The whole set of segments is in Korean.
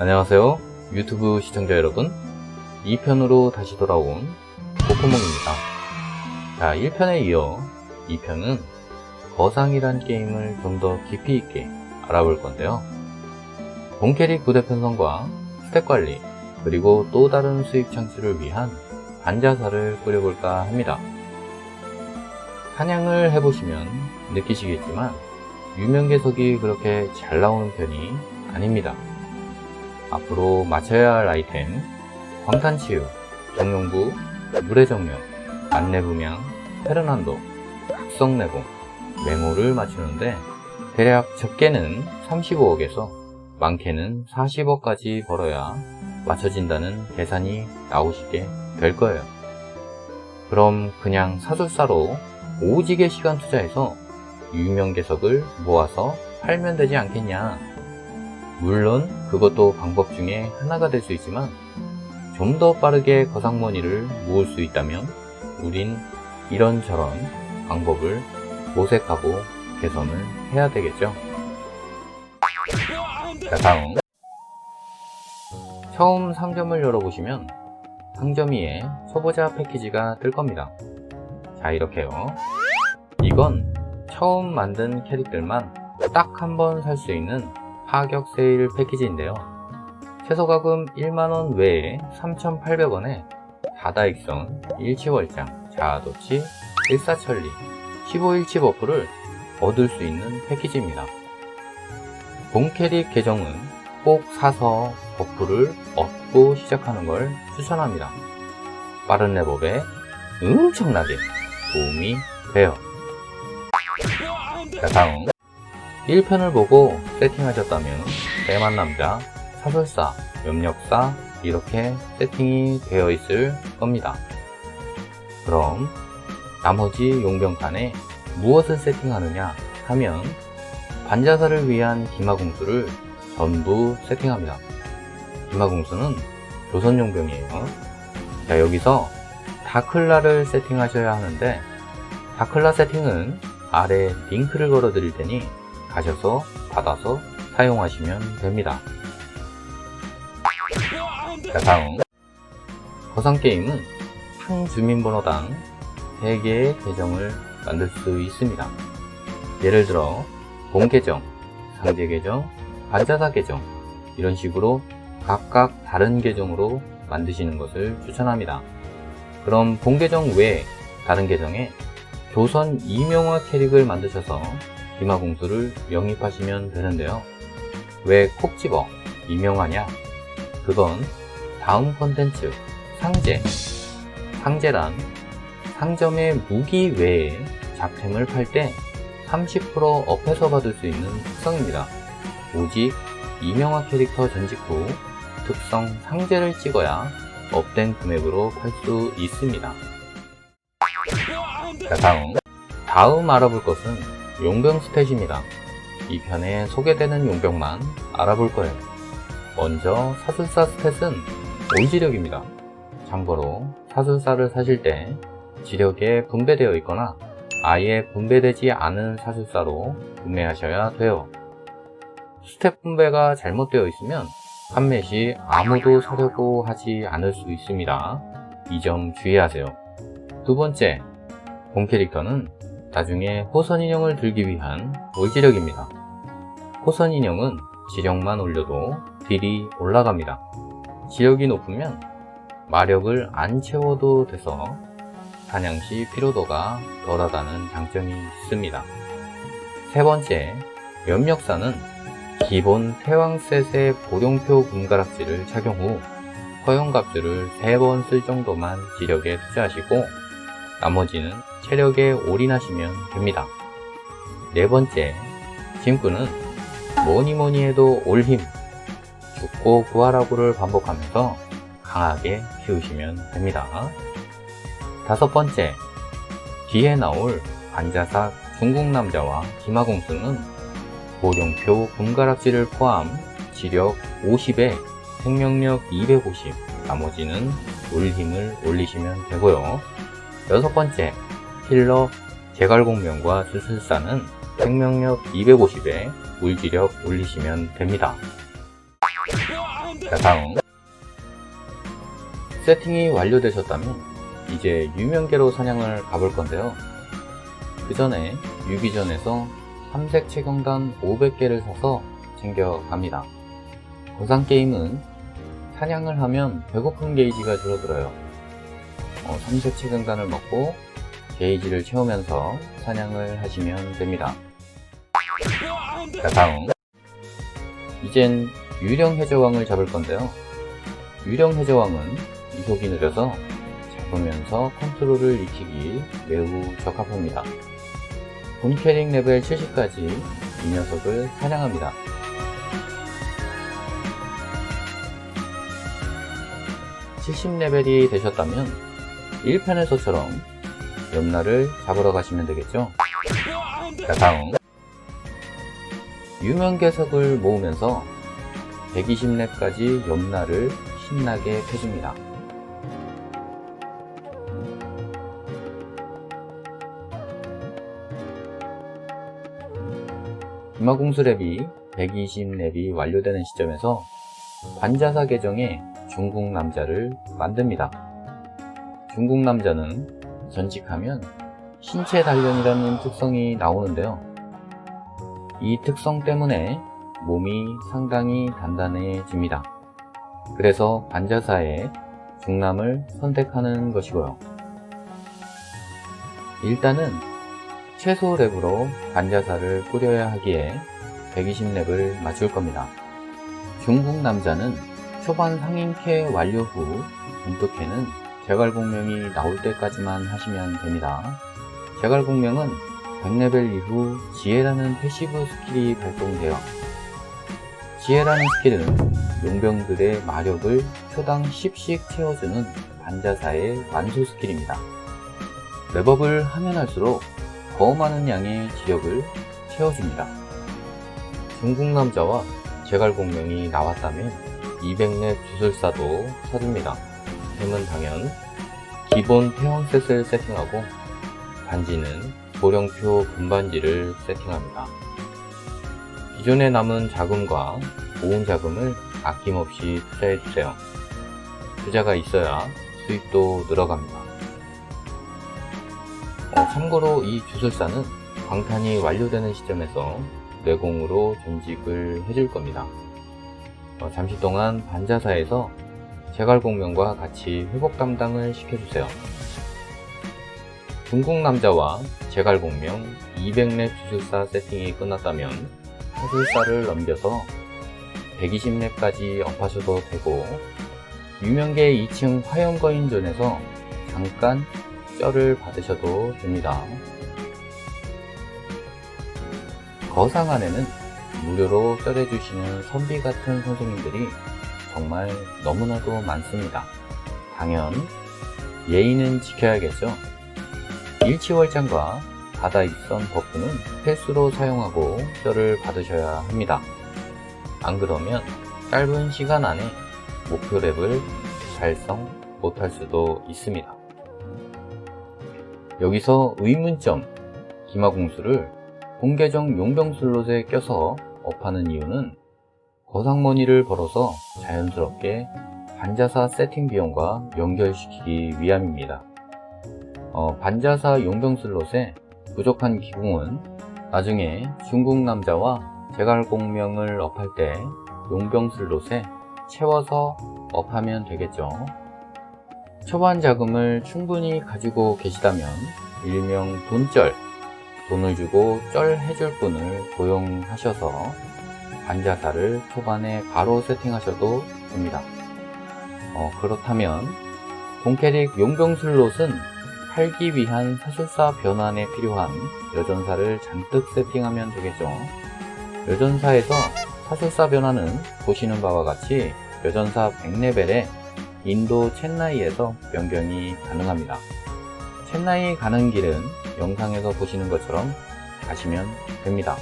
안녕하세요. 유튜브 시청자 여러분. 2편으로 다시 돌아온 코코몽입니다. 자, 1편에 이어 2편은 거상이란 게임을 좀 더 깊이 있게 알아볼 건데요. 본캐릭 부대 편성과 스택 관리, 그리고 또 다른 수익 창출을 위한 반자사를 꾸려볼까 합니다. 사냥을 해보시면 느끼시겠지만 유명계석이 그렇게 잘 나오는 편이 아닙니다. 앞으로 맞춰야 할 아이템, 광탄치유, 정용부, 물의 정령, 안내부명, 페르난도, 각성내공, 맹호를 맞추는데 대략 적게는 35억에서 많게는 40억까지 벌어야 맞춰진다는 계산이 나오시게 될 거예요. 그럼 그냥 사술사로 오지게 시간 투자해서 유명계석을 모아서 팔면 되지 않겠냐? 물론 그것도 방법 중에 하나가 될 수 있지만 좀 더 빠르게 거상머니를 모을 수 있다면 우린 이런저런 방법을 모색하고 개선을 해야 되겠죠. 자, 다음. 처음 상점을 열어보시면 상점 위에 초보자 패키지가 뜰 겁니다. 자, 이렇게요. 이건 처음 만든 캐릭들만 딱 한 번 살 수 있는 파격 세일 패키지인데요. 최소가금 1만원 외에 3,800원에 다다익선, 일치월장, 자아도치, 일사천리, 15일치 버프를 얻을 수 있는 패키지입니다. 본 캐릭 계정은 꼭 사서 버프를 얻고 시작하는 걸 추천합니다. 빠른 랩업에 엄청나게 도움이 돼요. 자, 다음. 1편을 보고 세팅하셨다면 대만 남자, 사설사, 염력사 이렇게 세팅이 되어 있을 겁니다. 그럼 나머지 용병판에 무엇을 세팅하느냐 하면 반자사를 위한 기마공수를 전부 세팅합니다. 기마공수는 조선용병이에요. 자 여기서 다클라를 세팅하셔야 하는데 다클라 세팅은 아래 링크를 걸어 드릴 테니 가셔서 받아서 사용하시면 됩니다. 자, 다음. 거상게임은 한 주민번호당 3개의 계정을 만들 수 있습니다. 예를 들어, 본 계정, 상대 계정, 반자사 계정, 이런 식으로 각각 다른 계정으로 만드시는 것을 추천합니다. 그럼 본 계정 외에 다른 계정에 조선 이명화 캐릭을 만드셔서 기마공수를 영입하시면 되는데요. 왜 콕 집어 이명화냐? 그건 다음 컨텐츠 상제 상제란 상점의 무기 외에 잡템을 팔 때 30% 업해서 받을 수 있는 특성입니다. 오직 이명화 캐릭터 전직 후 특성 상제를 찍어야 업된 금액으로 팔 수 있습니다. 자, 다음. 다음 알아볼 것은 용병 스탯입니다. 이 편에 소개되는 용병만 알아볼 거예요. 먼저 사술사 스탯은 올지력입니다. 참고로 사술사를 사실 때 지력에 분배되어 있거나 아예 분배되지 않은 사술사로 구매하셔야 돼요. 스탯 분배가 잘못되어 있으면 판매 시 아무도 사려고 하지 않을 수 있습니다. 이 점 주의하세요. 두 번째, 본 캐릭터는 나중에 호선 인형을 들기 위한 올지력입니다. 호선 인형은 지력만 올려도 딜이 올라갑니다. 지력이 높으면 마력을 안 채워도 돼서 사냥 시 피로도가 덜하다는 장점이 있습니다. 세 번째, 염력사는 기본 태왕셋의 보령표 금가락지를 착용 후 허용갑주를 3번 쓸 정도만 지력에 투자하시고 나머지는 체력에 올인하시면 됩니다. 네 번째, 짐꾼은 뭐니 뭐니 해도 올 힘, 죽고 구하라고를 반복하면서 강하게 키우시면 됩니다. 다섯 번째, 뒤에 나올 반자삭 중국 남자와 기마공수는 보령표 금가락지를 포함 지력 50에 생명력 250, 나머지는 올 힘을 올리시면 되고요. 여섯 번째, 힐러 제갈공명과 수술사는 생명력 250에 물지력 올리시면 됩니다. 자, 다음. 세팅이 완료되셨다면 이제 유명계로 사냥을 가볼 건데요. 그 전에 유기전에서 삼색 채경단 500개를 사서 챙겨갑니다. 보상 게임은 사냥을 하면 배고픈 게이지가 줄어들어요. 어, 삼색 채경단을 먹고 게이지를 채우면서 사냥을 하시면 됩니다. 자, 다음. 이젠 유령 해저왕을 잡을 건데요. 유령 해저왕은 이속이 느려서 잡으면서 컨트롤을 익히기 매우 적합합니다. 본 캐릭 레벨 70까지 이 녀석을 사냥합니다. (70레벨이) 되셨다면 1편에서처럼 염라를 잡으러 가시면 되겠죠 자 다음 유명계석을 모으면서 120렙까지 염라를 신나게 펴줍니다. 김마공수 랩이 120렙이 완료되는 시점에서 반자사 계정에 중국 남자를 만듭니다. 중국 남자는 전직하면 신체 단련이라는 특성이 나오는데요. 이 특성 때문에 몸이 상당히 단단해집니다. 그래서 반자사에 중남을 선택하는 것이고요. 일단은 최소 랩으로 반자사를 꾸려야 하기에 120랩을 맞출 겁니다. 중국 남자는 초반 상인캐 완료 후 본토캐는 제갈공명이 나올 때까지만 하시면 됩니다. 제갈공명은 100레벨 이후 지혜라는 패시브 스킬이 발동되어 지혜라는 스킬은 용병들의 마력을 초당 10씩 채워주는 반자사의 완소 스킬입니다. 랩업을 하면 할수록 더 많은 양의 지력을 채워줍니다. 중국 남자와 제갈공명이 나왔다면 200렙 주술사도 사줍니다. 템은 당연 기본 태왕셋을 세팅하고 반지는 보령표 금반지를 세팅합니다. 기존에 남은 자금과 모은 자금을 아낌없이 투자해주세요. 투자가 있어야 수익도 늘어갑니다. 어, 참고로 이 주술사는 광탄이 완료되는 시점에서 뇌공으로 전직을 해줄 겁니다. 어, 잠시 동안 반자사에서 제갈공명과 같이 회복 담당을 시켜주세요. 중국 남자와 제갈공명 200렙 주술사 세팅이 끝났다면 사술사를 넘겨서 120렙까지 업하셔도 되고 유명계 2층 화염거인존에서 잠깐 쩔을 받으셔도 됩니다. 거상 안에는 무료로 쩔해주시는 선비 같은 선생님들이 정말 너무나도 많습니다. 당연 예의는 지켜야겠죠. 일치월장과 바다 입선 버프는 필수로 사용하고 쩔을 받으셔야 합니다. 안 그러면 짧은 시간 안에 목표 랩을 달성 못할 수도 있습니다. 여기서 의문점 기마공수를 공계정 용병 슬롯에 껴서 업하는 이유는 거상머니를 벌어서 자연스럽게 반자사 세팅 비용과 연결시키기 위함입니다. 어, 반자사 용병 슬롯에 부족한 기공은 나중에 중국 남자와 제갈공명을 업할 때 용병 슬롯에 채워서 업하면 되겠죠. 초반 자금을 충분히 가지고 계시다면 일명 돈쩔, 돈을 주고 쩔 해줄 분을 고용하셔서 반자사를 초반에 바로 세팅하셔도 됩니다. 어, 그렇다면 본캐릭 용병 슬롯은 팔기 위한 사술사 변환에 필요한 여전사를 잔뜩 세팅하면 되겠죠. 여전사에서 사술사 변환은 보시는 바와 같이 여전사 100레벨에 인도 첸나이에서 변경이 가능합니다. 첸나이 가는 길은 영상에서 보시는 것처럼 가시면 됩니다.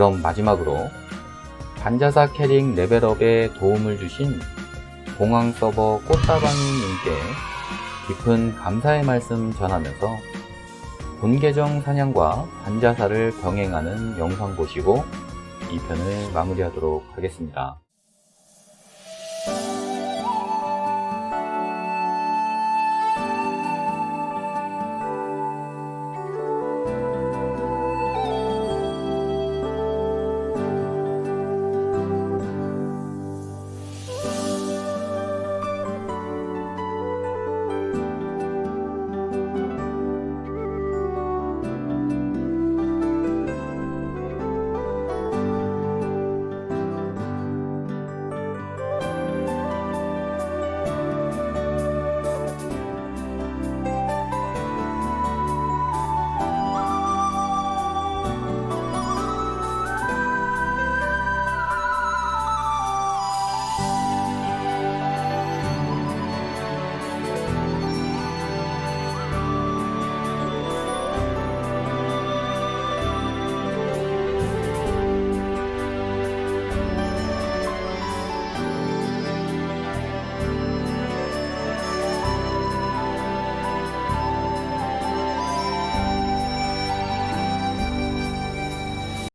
그럼 마지막으로 반자사 캐릭 레벨업에 도움을 주신 공항 서버 꽃다방님께 깊은 감사의 말씀 전하면서 본 계정 사냥과 반자사를 병행하는 영상 보시고 2편을 마무리하도록 하겠습니다.